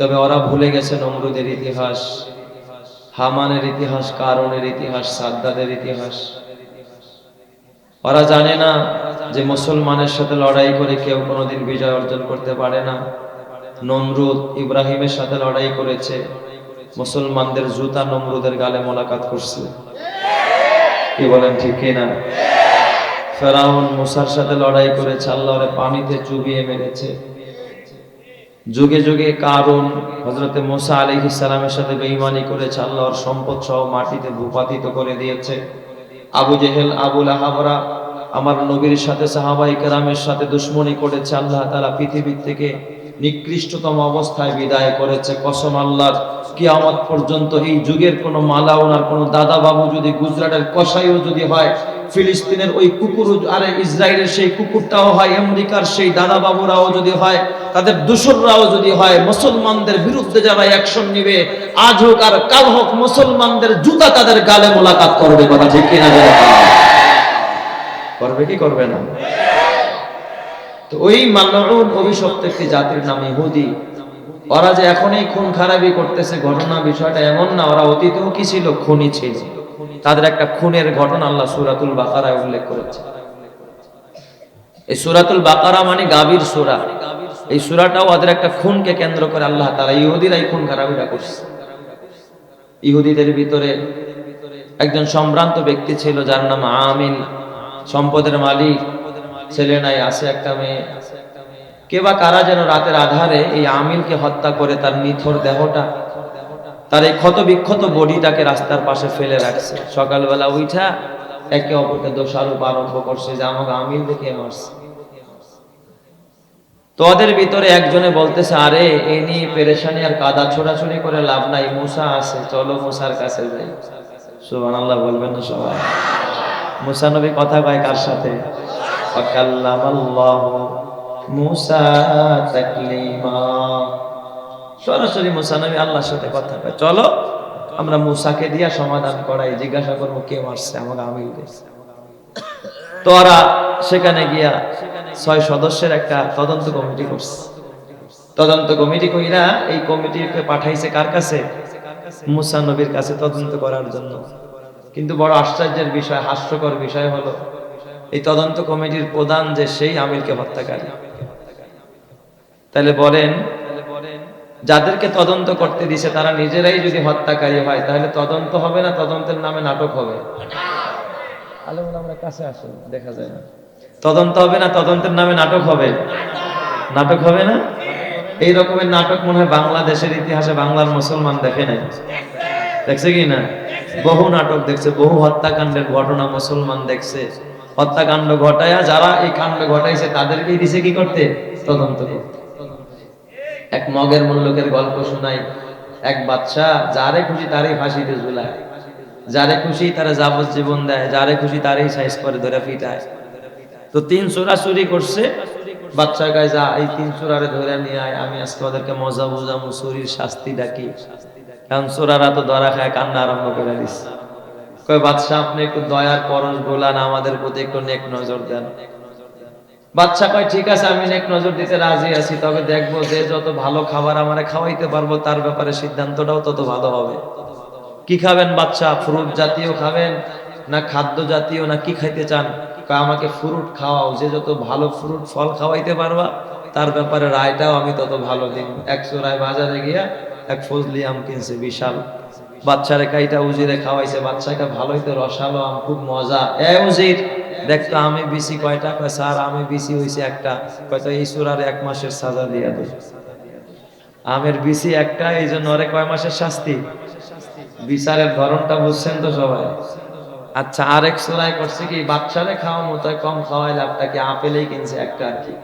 তবে ওরা ভুলে গেছে নমরুদের ইতিহাস, হামানের ইতিহাস কারণের ইতিহাস, সাদ্দাদের ইতিহাস। ওরা জানে না যে মুসলমানের সাথে লড়াই করে কেউ কোনোদিন বিজয় অর্জন করতে পারে না। নমরুদ ইব্রাহিমের সাথে লড়াই করেছে। মুসলমানদের জুতা নমরুদের গালে মোলাকাত করছে। কি বলেন, ঠিক কিনা ফেরাউন মুসার সাথে লড়াই করেছে, আল্লাহরে পানিতে চুবিয়ে মেরেছে। যুগে যুগে কারণ হজরতে মোসা আলী ইসালামের সাথে বেইমানি করেছে, আল্লাহর সম্পদ সহ মাটিতে ভূপাতিত করে দিয়েছে। আবু জেহেল আবুল আহাবরা আমার নবীর সাথে, সাহাবাই কেরামের সাথে দুশ্মনী করেছে। আল্লাহ তারা পৃথিবীর থেকে নিকৃষ্টতম অবস্থায় বিদায় করেছে। কসম আল্লাহর, কিয়ামত পর্যন্ত এই যুগের কোনো মালা ওনার কোনো দাদা বাবু যদি গুজরাটের কসাইও যদি হয় ফিলিস্তিনের ওই কুকুর, আরে ইসরায়েলের সেই কুকুরটাও হয়, আমেরিকার সেই দাদা বাবুরাও যদি হয়, তাদের দূষররাও যদি হয়, মুসলমানদের বিরুদ্ধে যারা অ্যাকশন নিবে, আজ হোক আর কাল হোক, মুসলমানদের জুতা তাদের গালে মোলাকাত করবে, কথা ঠিক কিনা করবে কি করবে না? তো ওই মাল্লাউন অভিশপ্ত একটি জাতির নাম ইহুদি। ওরা যে এখন এই খুন খারাপি করতেছে, ঘটনা বিষয়টা এমন না, ওরা অতীতেও কি ছিল? খুনি ছিল। তাদের একটা খুনের ঘটনা আল্লাহ সুরাতুল বাকারায় উল্লেখ করেছে। এই সুরাতুল বাকারা মানে গাভীর সুরা। এই সুরাটাও ওদের একটা খুনকে কেন্দ্র করে আল্লাহ তারা ইহুদিরা এই খুন খারাপিটা করছে। ইহুদিদের ভিতরে একজন সম্ভ্রান্ত ব্যক্তি ছিল যার নাম আমিল সম্পদের মালিক, ছেলে নাই, আছে একটা মেয়ে। কে বা কারা যেন রাতের আধারে এই আমিলকে হত্যা করে তার নিথর দেহটা তার এই ক্ষত বিক্ষত বডিটাকে রাস্তার পাশে ফেলে রাখছে। সকালবেলা উঠা একে অপরকে দোষারোপ আরম্ভ করছে যে, আমাকে আমিল দেখে মারছে। তো ওদের ভিতরে একজনে বলতেছে, আরে, এ নিয়ে পেরেশানি আর কাদা ছোড়াছুড়ি করে লাভ নাই, মুসা আছে, চলো মুসার কাছে যাই। সুবান আল্লাহ বলবেন না সবাই। মুসা নবী কথা কয় কার সাথে? মুসা তাকলিমা। সরাসরি মুসা নবী আল্লাহর সাথে কথা কয়, চলো, আমরা মুসাকে দিয়া সমাধান করাই, জিজ্ঞাসা করব কে মারছে আমাকে আমিল দিয়েছে তো ওরা সেখানে গিয়া ছয় সদস্যের একটা তদন্ত কমিটি করছে। তদন্ত কমিটি কইরা এই কমিটিকে পাঠাইছে কার কাছে? মুসা নবীর কাছে তদন্ত করার জন্য। কিন্তু বড় আশ্চর্যের বিষয়, হাস্যকর বিষয় হলো, এই তদন্ত কমিটির প্রধান যে সেই আমিরকে হত্যাকারী। তাহলে বলেন যাদেরকে তদন্ত করতে দিছে তারা নিজেরাই যদি হত্যাকারী হয় তাহলে তদন্ত হবে না? তদন্তের নামে নাটক হবে। আলমুল আমরা কাছে আসুন দেখা যায় না। তদন্ত হবে না? তদন্তের নামে নাটক হবে? নাটক হবে না? এই রকমের নাটক মনে হয় বাংলাদেশের ইতিহাসে বাংলার মুসলমান দেখে নাই। দেখছে কি না? বহু নাটক দেখছে বহু হত্যাকাণ্ডের ঘটনা মুসলমান দেখছে। হত্যাকাণ্ড ঘটায়া যারা এই কাণ্ড ঘটাইছে তাদেরকেই দিছে কি করতে? তদন্ত করতে। এক মগের মূল্যকের গল্প শোনাই। এক বাচ্চা, যারে খুশি তারই ফাঁসিতে ঝুলায়। যারে খুশি তারা যাবজ্জীবন দেয়, যারে খুশি তারই সাইজ করে ধরে ফিটায় তো তিন চোরা চুরি করছে। বাচ্চা গায়ে যা, এই তিন চোরারে ধরে নিয়ে আয়, আমি আজকে ওদেরকে মজা বুঝামু চুরির শাস্তি ডাকি কারণ চোরারা তো ধরা খায়, কান্না আরম্ভ করে দিস কয় বাচ্চা আপনি একটু দয়ার পরশ গোলান, আমাদের প্রতি একটু নেক নজর দেন। বাচ্চা কয়, ঠিক আছে, আমি নেক নজর দিতে রাজি আছি, তবে দেখব যে যত ভালো খাবার আমারে খাওয়াইতে পারব, তার ব্যাপারে সিদ্ধান্তটাও তত ভালো হবে। কি খাবেন বাচ্চা? ফ্রুট জাতীয় খাবেন না খাদ্য জাতীয়, না কি খাইতে চান? আমাকে ফ্রুট খাওয়াও, যে যত ভালো ফ্রুট ফল খাওয়াইতে পারবা, তার ব্যাপারে রায়টাও আমি তত ভালো দিন। একশো রায় বাজারে গিয়া এক ফজলি আম কিনছে, বিশাল। বাচ্চারে কাইটা উজিরে খাওয়াইছে, বাচ্চাকে ভালোই তো রসালো আম, খুব মজা। এ উজির দেখতো আমি বিসি কয়টা? কয়, স্যার, আমি বিসি হইছে একটা। কয়তো এই সুরার এক মাসের সাজা দিয়া দেয় আমের বিসি একটা, এই জন্য ওরে কয় মাসের শাস্তি? বিচারের ধরনটা বুঝছেন তো সবাই? আচ্ছা আরেক সোলাই করছে কি, বাচ্চারে খাওয়া মতো কম খাওয়াইলে আপনাকে আপেলেই কিনছে একটা আর কি।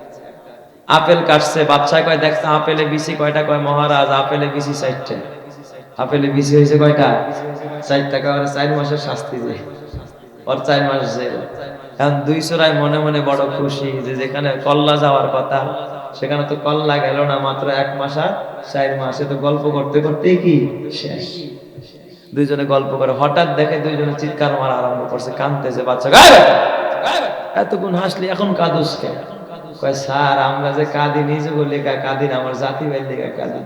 আপেল কাটছে বাচ্চা কয় দেখতে আপেলে বিসি কয়টা? কয়, মহারাজ, আপেলে বিসি চারটে আপেলে বিসি হয়েছে কয়টা? চার টাকা ওরা, চার মাসের শাস্তি দেয় ওর চার মাস জেল। দুই মনে মনে বড় খুশি যে যেখানে কল্লা যাওয়ার কথা, সেখানে তো কল্লা গেল না মাত্র এক মাস আর চার মাসে তো গল্প করতে করতেই কি শেষ। দুইজনে গল্প করে হঠাৎ দেখে দুইজনে চিৎকার মারা আরম্ভ করছে কানতেছে বাচ্চা। এতক্ষণ হাসলি, এখন কাঁদুস কেন? কয়, স্যার, আমরা যে কাঁদি নিজে বলি কাঁদি না, আমার জাতি ভাই লেগে কাঁদি।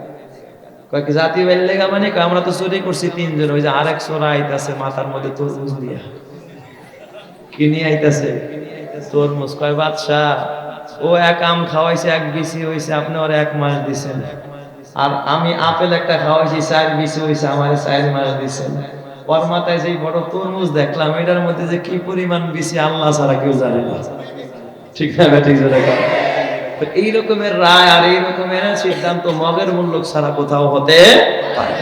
কয়েক জাতি বেললেগা মানে? কয়, আমরা তো চুরি করছি তিনজন। ওই যে আরেক সোরা আইতাছে মাথার মধ্যে তরমুজ দিয়া। আইতাছে। তরমুজ কয়, বাদশাহ, ও এক আম খাওয়াইছে, এক হইছে, আপনি ওর এক দিছেন। আর আমি আপেল একটা খাওয়াইছি হইছে ওর মাথায় তরমুজ দেখলাম, এটার মধ্যে যে কি পরিমাণ বিসি আল্লাহ ছাড়া কেউ জানে না। ঠিক না ঠিক এই রকমের রায় আর এই সিদ্ধান্ত মগের মূল্য ছাড়া কোথাও হতে পারে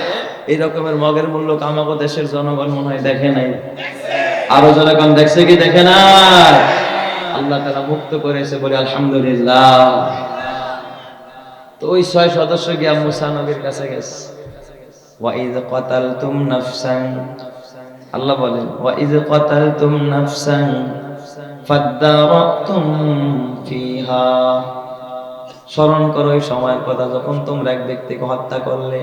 এই রকমের মগের মূল্য আমাকে দেশের জনগণ মনে হয় দেখে নাই। আরও জনগণ দেখছে কি, দেখে না? আল্লাহ তারা মুক্ত করেছে বলে আলহামদুলিল্লাহ। তো ওই ছয় সদস্য গিয়া মুসা নবীর কাছে গেছে। ওয়াইদ আল্লাহ ওয়াইদ ফিহা। স্মরণ করো ওই সময়ের কথা, যখন তোমরা এক ব্যক্তিকে হত্যা করলে।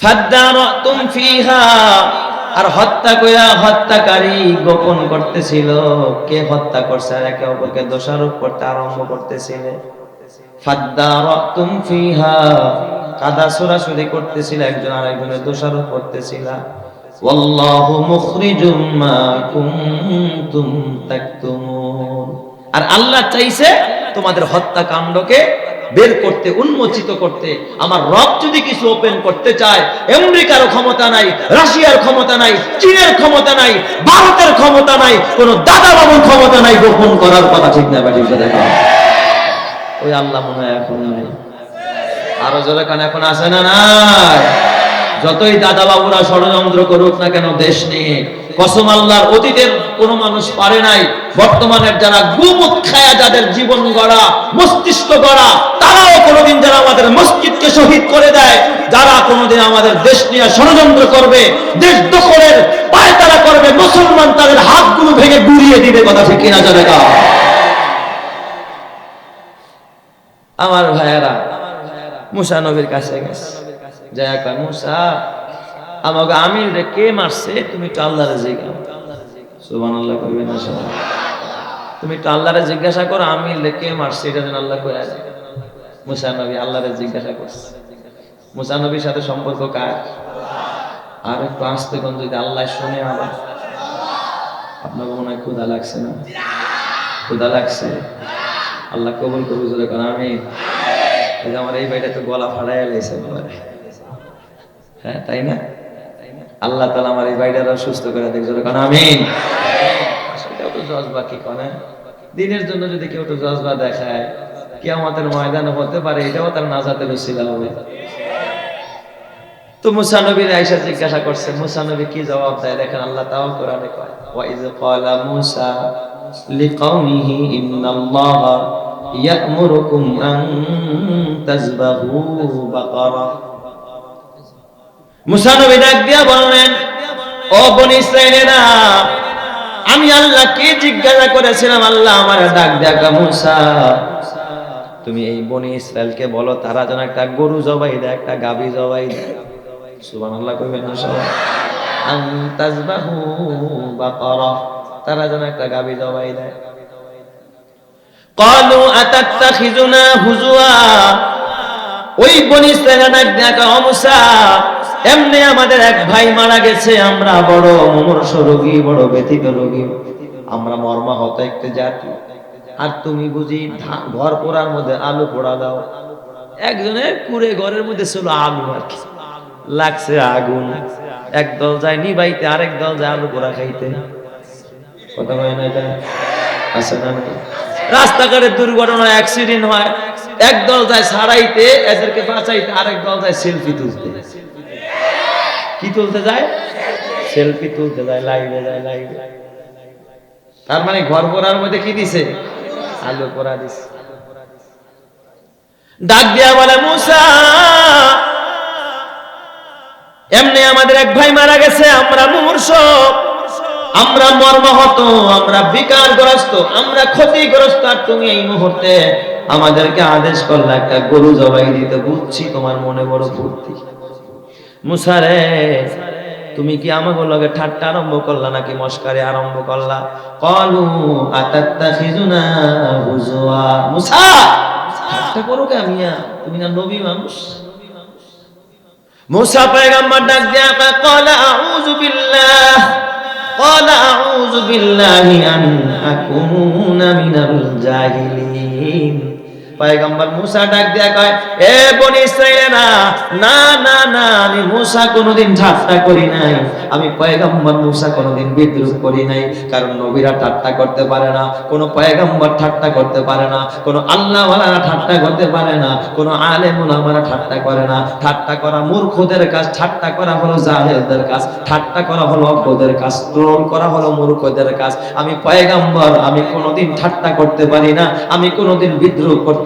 ফাদ্দারাতুম ফিহা। আর হত্যা কইরা হত্যাকারী গোপন করতেছিল। কে হত্যা করছে? আর একে অপরকে দোষারোপ করতে আরম্ভ করতেছিলে। ফাদ্দারাতুম ফিহা। কাদা সরাসরি করতেছিল, একজন আরেকজনের দোষারোপ করতেছিল। ওয়াল্লাহু মুখরিজুম মা কুনতুম তাকতুমুন। আর আল্লাহ চাইছে তোমাদের হত্যাকাণ্ডকে বের করতে, উন্মোচিত করতে, আমার রব যদি কিছু ওপেন করতে চায়, আমেরিকার ক্ষমতা নাই, রাশিয়ার ক্ষমতা নাই, চীনের ক্ষমতা নাই, ভারতের ক্ষমতা নাই, কোন দাদা বাবুর ক্ষমতা নাই, গোপন করার কথা ঠিক না ওই আল্লাহ মনে হয় এখন নাই। আরও জোরে কান, এখন আসে না যতই দাদা বাবুরা ষড়যন্ত্র করুক না কেন, দেশ নিয়ে কসম আল্লাহর অতীতের কোন মানুষ পারে নাই। বর্তমানের যারা গুমুখ খায়া যাদের জীবন গড়া, মস্তিষ্ক গড়া, তারাও কোনোদিন যারা আমাদের মসজিদকে শহীদ করে দেয়। যারা কোনোদিন আমাদের দেশ নিয়ে ষড়যন্ত্র করবে, দেশ দখলের পায় তারা করবে, মুসলমান তাদের হাতগুলো ভেঙে গুড়িয়ে দিবে, কথা ঠিক কিনা যাবে আমার ভাইয়েরা, মুসা নবীর কাছে গেছে। যাই কয় মুসা। আমাকে আমির রে কে মারছে, তুমি একটু আল্লাহরে জিজ্ঞাসা সুবান আল্লাহ কইবে তুমি একটু জিজ্ঞাসা করো, আমির রে কে মারছে, এটা যেন আল্লাহ কয়ে আছে মুসা নবী আল্লাহরে জিজ্ঞাসা করছে। মুসা নবীর সাথে সম্পর্ক কার? আর একটু আসতে কোন যদি আল্লাহ শুনে আবার আপনাকে মনে হয় ক্ষুধা লাগছে না? ক্ষুধা লাগছে? আল্লাহ কবুল করব জোরে কোন আমি আমার এই বাড়িটা তো গলা ফাড়াই লাইছে। হ্যাঁ তাই না? আল্লাহ তালা আমার এই বাড়িটা সুস্থ করে দেখছ কারণ আমি কি দিনের জন্য যদি কেউ একটু জজবা দেখায় কি আমাদের ময়দানে হতে পারে, এটাও তার নাজাতের উসিলা হবে। তো মুসা নবীর আয়েশা জিজ্ঞাসা করছে, মুসা নবী কি জবাব দেয়? দেখেন আল্লাহ তাও কোরআনে কয় ওয়াইজ ক্বালা মুসা লিকাউমিহি ইন্নাল্লাহা ইয়া'মুরুকুম আন তাযবাহু বাকারা। মুসা নবী ডাক দিয়া বললেন ও বনি ইসরাইলেরা আমি আল্লাহকে জিজ্ঞাসা করেছিলাম আল্লাহ আমার ডাক দেখা মুসা তুমি এই বনি ইসরায়েলকে বলো তারা যেন একটা গরু জবাই দেয় একটা গাভী জবাই দেয় সুবহানাল্লাহ কইবেন না সবাই আন তাযবাহু বাকারা তারা যেন একটা গাভী জবাই দেয় قالوا أتتخذنا هزوا ওই বনি ইসরায়েলের ডাক দেখা ও মুসা এমনি আমাদের এক ভাই মারা গেছে, আমরা বড় মুমূর্ষ রোগী, বড় ব্যথিত রোগী। আমরা মর্মাহত একটা জাতি। আর তুমি বুঝি ঘর পোড়ার মধ্যে আলু পোড়া দাও। একজনের কুড়ে ঘরের মধ্যে ছিল আলু আর কি। লাগছে আগুন। এক দল যায় নিবাইতে, আরেক দল যায় আলু পোড়া খাইতে। কথা হয় না এটা? আছে না রাস্তাঘাটে দুর্ঘটনা অ্যাক্সিডেন্ট হয়। এক দল যায় সারাইতে, এদেরকে বাঁচাইতে, আরেক দল যায় সেলফি তুলতে। কি তুলতে যায়? সেলফি তুলতে যায় লাইভে যায় লাইভে তার মানে ঘর পোড়ার মধ্যে কি দিছে? আলু পোড়া দিছে। ডাক দিয়া বলে, মুসা, এমনি আমাদের এক ভাই মারা গেছে, আমরা মুমূর্ষ আমরা মর্মাহত, আমরা বিকারগ্রস্ত, আমরা ক্ষতিগ্রস্ত, আর তুমি এই মুহূর্তে আমাদেরকে আদেশ করলে একটা গরু জবাই দিতে বুঝছি তোমার মনে বড় ফুর্তি। মুসারে তুমি কি আমাকে লগে ঠাট্টা আরম্ভ করলা নাকি মস্কারে আরম্ভ করলা কলু আতাত্তাখিজুনা হুজুয়া মুসা ঠাট্টা করো কে মিয়া তুমি না নবী মানুষ মুসা পয়গম্বর ডাক দিয়া কয় قال اعوذ بالله قال اعوذ بالله ان اكون من الجاهلين পয়গম্বর মুসা ডাক দিয়া কয়, এ বনি ইসরাইলেরা, না না না, আমি মুসা কোনোদিন ঠাট্টা করি নাই। আমি পয়গম্বর মুসা কোনোদিন বিদ্রুপ করি নাই। কারণ নবীরা ঠাট্টা করতে পারে না, কোন পয়গম্বর ঠাট্টা করতে পারে না, কোন আল্লাহ ওয়ালারা ঠাট্টা করতে পারে না, কোন আলেম ওলামারা ঠাট্টা করে না। ঠাট্টা করা মূর্খদের কাজ, ঠাট্টা করা হলো জাহেলদের কাজ, ঠাট্টা করা হলো অজ্ঞদের কাজ, ট্রোল করা হলো মূর্খদের কাজ। আমি পয়গম্বর, আমি কোনোদিন ঠাট্টা করতে পারি না, আমি কোনোদিন বিদ্রোহ করতে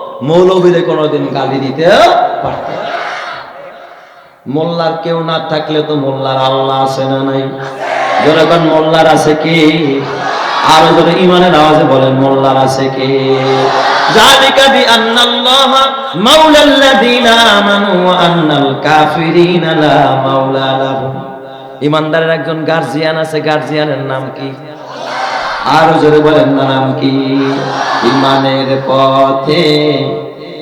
মৌলবীরে কোনোদিন গালি দিতে পারত মোল্লার কেউ না থাকলে তো মোল্লার আল্লাহ আছে না নাই? যখন মোল্লার আছে কি? আরও যদি ইমানের আওয়াজে বলেন, মোল্লার আছে কি? যালিকা বিআন্নাল্লাহা মাওলাল্লাযীনা আমানু আন্নাল কাফিরিনা লা মাওলা লাহুম ইমানদারের একজন গার্জিয়ান আছে গার্জিয়ানের নাম কি? আরও জোরে বলেন না নাম কি? ইমানের পথে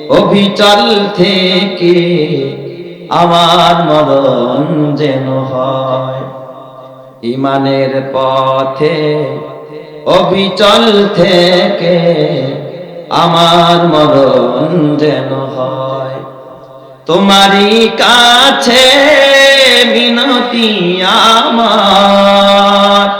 অভিচল থেকে আমার মরণ যেন হয়। ইমানের পথে, অবিচল থেকে আমার মরণ যেন হয়। তোমারই কাছে মিনতি আমার।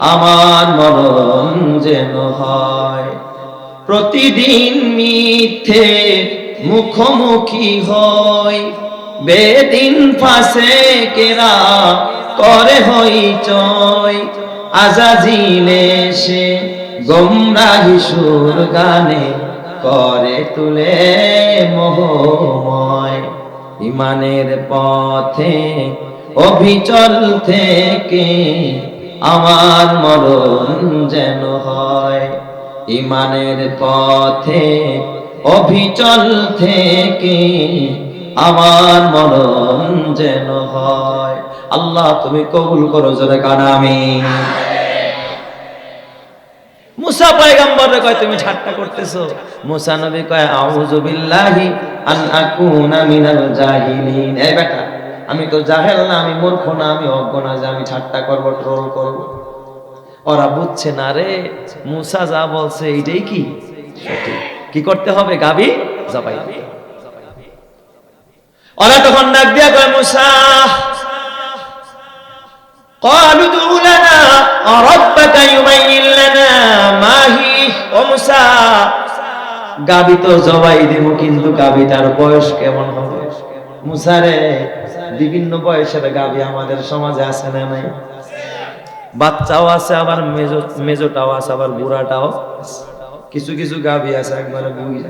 আমার মরণ যেন হয়। প্রতিদিন মিথ্যে মুখোমুখি হয় বেদিন ফাঁসে কেরা করে হই চয় আজাজিলে সে গোমরাহি সুর গানে করে তুলে মোহময়। ইমানের পথে, অভিচল থেকে আমার মরণ যেন হয়। ইমানের পথে অভিচল থেকে আমার মরণ যেন হয়। আল্লাহ, তুমি কবুল করো জোরে কানামি মুসা পয়গম্বর কয়, তুমি ঠাট্টা করতেছো? মুসা নবী কয়, আউযু বিল্লাহি আন আকুনা মিনাল জাহিলিন। এই বেটা আমি তো জাহেল না আমি মূর্খ না আমি অজ্ঞ না যে আমি ঠাট্টা করব ট্রোল করব ওরা বুঝছে না রে মুসা যা বলছে এইটাই কি সঠিক। কি করতে হবে গাবি জবাই দিতে হবে। ওরা তখন ডাক দিয়া কয় মুসা قالوا ادع لنا ربك يبين لنا ما هي ও মুসা গাবি তো জবাই দেব কিন্তু গাবিটার বয়স কেমন হবে মুসারে বিভিন্ন বয়সের গাবি আমাদের সমাজে আছে না নাই? বাচ্চাও আছে, আবার মেজো, মেজোটাও আছে, আবার বুড়াটাও কিছু কিছু গাবি আছে, একবারে বুড়ি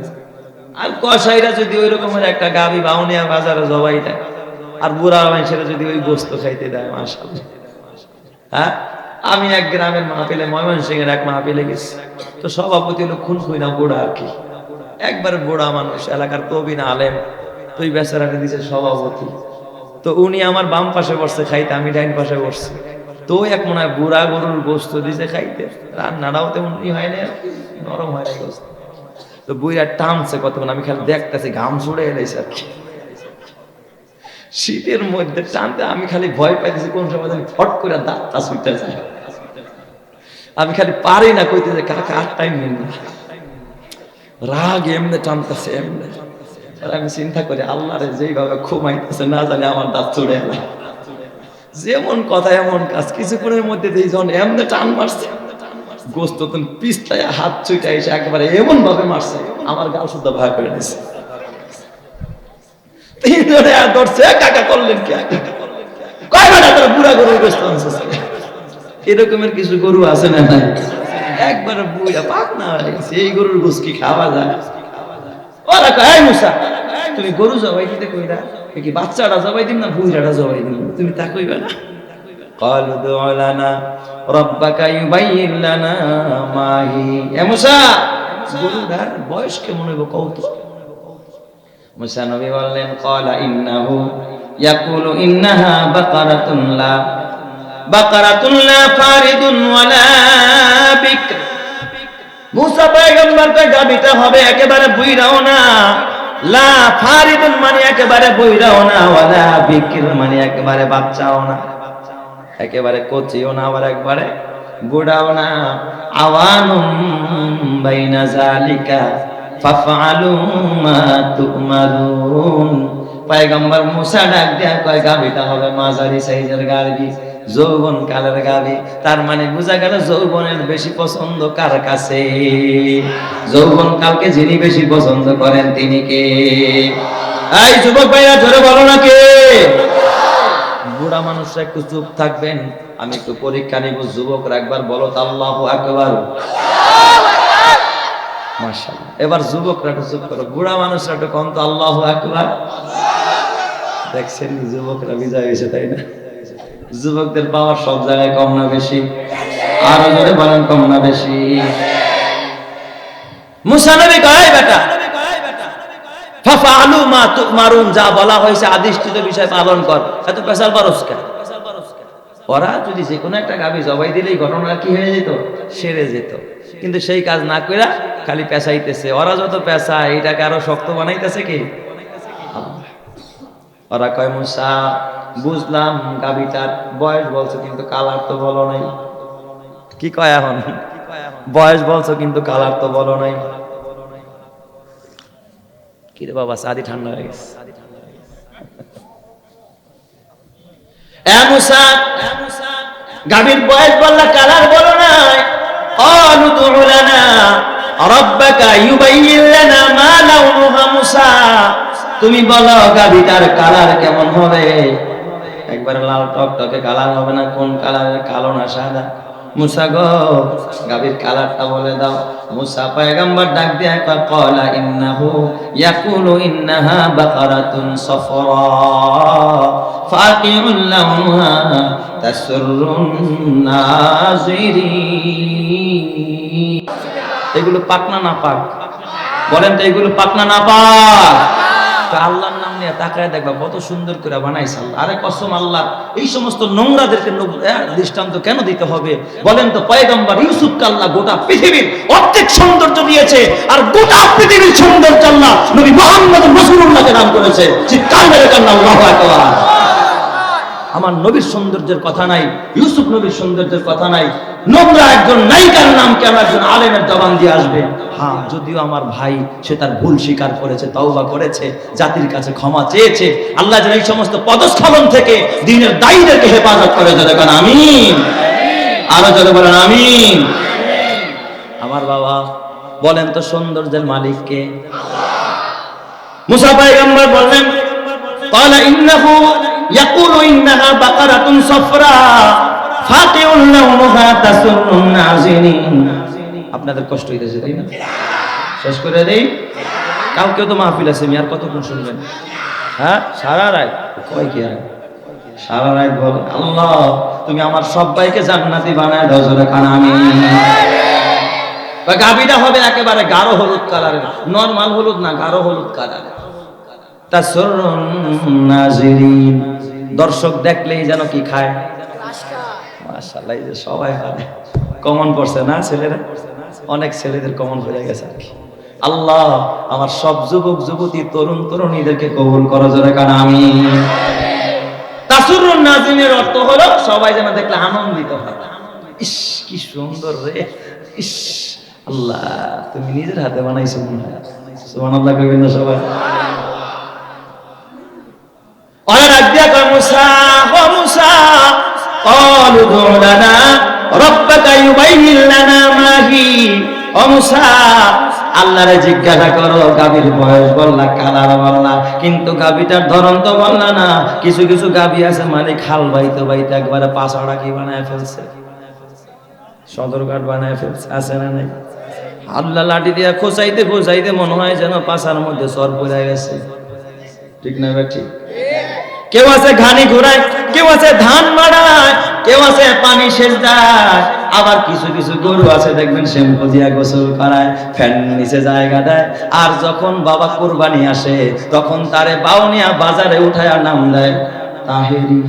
আর কসাইরা যদি ওই রকমের একটা গাবি বাউনিয়া বাজারে জবাই দেয়, আর বুড়া মানুষেরা যদি ওই গোস্ত খাইতে দেয়, মাশাআল্লাহ। হ্যাঁ? আমি এক গ্রামের মাহফিলে ময়মনসিং এর এক মাহফিলে গেছি। তো সভাপতি হলো খুন খুইনা বুড়া আর কি। একবার বুড়া মানুষ, এলাকার কবি না আলেম। তো ওই বেচারাকে দিছে সভাপতি। তো উনি আমার বাম পাশে বসছে, খাইতে আমি ডাইন পাশে বসছি। তো এক মনে হয় বুড়া গরুর গোস্ত দিছে খাইতে। রান্নাটাও তেমন ই হয় না নরম হয় না গোস্ত। তো বুড়া টানছে কতক্ষণ, আমি খালি দেখতেছি ঘাম ছুড়ে এলাইছে আর কি। শীতের মধ্যে টানতে আমি খালি ভয় পাইতেছি কোন সময় যেন ফট করে দাঁতটা ছুটে যায়। আমি খালি পারি না কইতে যে, কাকা, আর টাইম নেন রাগ এমনি টানতেছে, এমনি। আর আমি চিন্তা করি, আল্লাহরে যেইভাবে ঘুমাইতেছে, না জানি আমার দাঁত চড়ে যেমন কথা এমন কাজ, কিছুক্ষণের মধ্যে এমনি টান মারছে। গোস্ত পিস্তায় হাত ছুটে এসে একেবারে এমন ভাবে মারছে, আমার গাল শুদ্ধ ভয় করে তিনজনে আর ধরছে কাকা করলেন কি? কয় বেটা বুড়া এরকমের কিছু গরু আছে না নাই? একবারে বুড়া পাক না এই গরুর গোস কি খাওয়া যায়? ওরা কয় এই মুসা তুমি গরু জবাই দিতে কইরা এ কি বাচ্চাটা জবাই দিম না বুড়াটা জবাই দিম তুমি তা কইবা না قالوا ادع لنا ربك يبين لنا ما هي এ মুসা গরুটার বয়স কেমন হইব কৌত মুসা নবী বললেন قال انه يقول انها بقرة لا بقرة لا فارض ولا بكر মুসা পয়গম্বর কয় হবে, একেবারে বুইরাও না। লা ফারিদুন মানে একেবারে বুইরাও না, ওয়ালা বিকির মানে একেবারে বাচ্চাও না। একেবারে কচিও না আবার একবারে বুড়াও না। আওয়ানুম বাইনা জালিকা ফাফআলু মা তুমারুন পয়গম্বর মুসা ডাক দেয়া কয়, গাবিটা হবে মাঝারি সাইজের গাবি যৌবন কালের গাবি। তার মানে বোঝা গেল যৌবনের বেশি পছন্দ কার কাছে? যৌবন কালকে যিনি বেশি পছন্দ করেন তিনি কে? এই যুবক ভাইরা ধরে বলো না কে? বুড়া মানুষরা একটু চুপ থাকবেন। আমি একটু পরীক্ষা নিব, যুবকরা একবার বলো আল্লাহ আকবার। এবার যুবকরা একটু চুপ করো। বুড়া মানুষরা একটু কম তো, আল্লাহ আকবার। দেখছেন, যুবকরা বিজয় হয়েছে, তাই না? যুবকদের পাওয়ার সব জায়গায় কম না বেশি। আরও জোরে বলেন, কম না বেশি। কয় বেটা ফাফালু মা যা বলা হয়েছে আদিষ্টিত বিষয় পালন কর। এত পেশাল কেন ওরা যদি যে কোনো একটা গাবি জবাই দিলেই ঘটনা কি হয়ে যেত? সেরে যেত। কিন্তু সেই কাজ না কইরা খালি পেশাইতেছে। ওরা যত পেশা এটাকে আরও শক্ত বানাইতেছে কি। ওরা কয় মুসা বুঝলাম গাবিটার বয়স বলছো কিন্তু কালার তো বলো নাই কি কয় এখন বয়স বলছো কিন্তু কালার তো বলো নাই কি রে বাবা সাদি ঠান্ডা হয়ে গেছে এ মুসা গাভীর বয়স বললা কালার বলো নাই قالوا ادع لنا ربك يبين لنا ما لونها মুসা তুমি বলো গাভীটার কালার কেমন হবে? একবার লাল টকটকে কালার হবে না? কোন কালারের? কালো না সাদা? মুসা গো, গাভীর কালারটা বলে দাও। মুসা ডাক দিয়ে একবার কলা, ইন্নাহু ইয়াকুলু ইন্নাহা বাকারাতুন সফরা। তাসরুন এগুলো পাকনা না পাক? বলেন তো এগুলো পাকনা না পাক? তো আল্লাহর নাম নিয়ে তাকায় দেখবা কত সুন্দর করে বানাইছে আল্লাহ। আরে কসম আল্লাহ, এই সমস্ত নোংরাদেরকে দৃষ্টান্ত কেন দিতে হবে? বলেন তো পয়গম্বর ইউসুফকে আল্লাহ গোটা পৃথিবীর অর্ধেক সৌন্দর্য দিয়েছে আর গোটা পৃথিবীর সৌন্দর্য আল্লাহ নবী মোহাম্মদ রসুল্লাহকে নাম করেছে। চিৎকার মেরে কান্না, আল্লাহ আমার নবীর সৌন্দর্যের কথা নাই ইউসুফ নবীর সৌন্দর্যের কথা নাই নোংরা একজন নায়িকার নাম কেন একজন আলেমের জবান দিয়ে আসবে হ্যাঁ যদিও আমার ভাই সে তার ভুল স্বীকার করেছে তওবা করেছে জাতির কাছে ক্ষমা চেয়েছে আল্লাহ যেন এই সমস্ত পদস্খলন থেকে দিনের দায়ীদেরকে হেফাজত করে যাবে কারণ আমিন আরো যারা বলেন আমিন আমার বাবা বলেন তো সৌন্দর্যের মালিককে মুসা পয়গম্বর বললেন قال إنه ইয়াকুলু ইন্নাহা বাকারাতুন সাফরা ফাতিউন আপনাদের কষ্ট হইতেছে তাই না? শেষ করে দেই। কালকেও তো মাহফিল আছে আর কতক্ষণ শুনবেন? হ্যাঁ? সারা রাত? কয় কি আর? সারা রাত বল আল্লাহ তুমি আমার সব ভাইকে জান্নাতি বানায় দাও জোরে কান আমি গাবিটা হবে একেবারে গাঢ় হলুদ কালারের নর্মাল হলুদ না গাঢ় হলুদ কালারের। দর্শক দেখলেই যেন কি খায়? যে সবাই হারে। কমন পড়ছে না ছেলেরা? অনেক ছেলেদের কমন হয়ে গেছে আর কি। আল্লাহ আমার সব যুবক, যুবতী, তরুণ, তরুণীদেরকে কবুল করো জোরে কারণ আমি আনন্দিত হয়। ইস, কি সুন্দর রে। ইস, আল্লাহ, তুমি নিজের হাতে বানাইছো মনে হয়। সুবহানাল্লাহ কইবেন না সবাই। ডাক দিয়া কয় মুসা ও মুসা قالوا ادع لنا ربك يبين لنا ما هي ও মুসা আল্লাহরে জিজ্ঞাসা করো গাভীর বয়স বললা কালার বললা কিন্তু গাভীটার ধরন তো বললা না কিছু কিছু গাভী আছে মানে খাল বাইতে বাইতে একবারে পাছাড়া কি বানায় ফেলছে সদরঘাট বানায় ফেলছে আছে না নাই আল্লাহ লাঠি দিয়া খোঁচাইতে খোঁচাইতে মনে হয় যেন পাছার মধ্যে সর পড়ে গেছে ঠিক না ভাই ঠিক কেউ আছে ঘানি ঘুরায়, কেউ আছে ধান মাড়ায়, কেউ আছে পানি সেচ দেয় আবার কিছু কিছু গরু আছে, দেখবেন শ্যাম্পু দিয়া গোসল করায়, ফ্যান নিচে জায়গা দেয়। আর যখন বাবা কুরবানি আসে, তখন তারে বাউনিয়া বাজারে উঠায় নাম দেয়, তাহেরি।